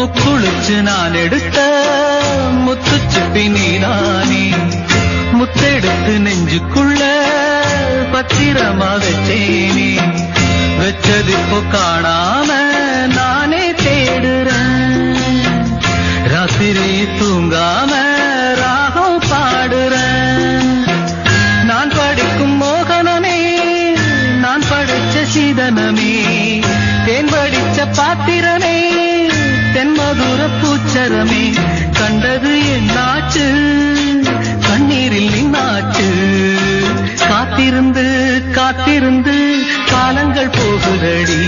முக்குளிச்சு நான் எடுத்த முத்துச்சுப்பி நீ நானே முத்தெடுத்து நெஞ்சுக்குள்ள பத்திரமா வச்சேனே. வச்சது இப்போ காணாம நானே தேடுறேன். ராத்திரி தூங்காம ராகம் பாடுறேன். நான் படிக்கும் மோகனமே நான் படிச்ச சீதனமே. தேன் படிச்ச பாத்திரமே தென்மதுர பூச்சரமே கண்டது என்னாச்சு கண்ணீரில் நின்னாச்சு காத்திருந்து காத்திருந்து காலங்கள் போகுதடி.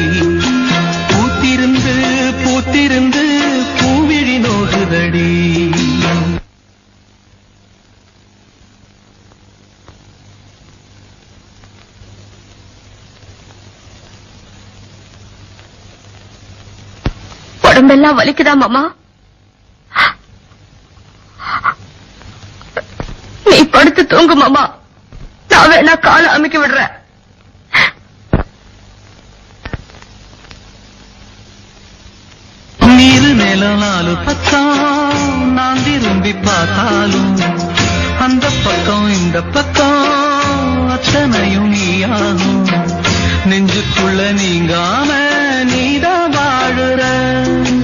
உடம்பெல்லாம் வலிக்குதா மாமா? நீ படுத்து தூங்கு மாமா. நான் வேணா காலை அமைக்க விடுறேன். நீரு நிலம் நாலு பக்கம் நான் திரும்பி பார்த்தாலும் அந்த பக்கம் இந்த பக்கம் அத்தனையும் நீயாகும். நெஞ்சுக்குள்ள நீங்க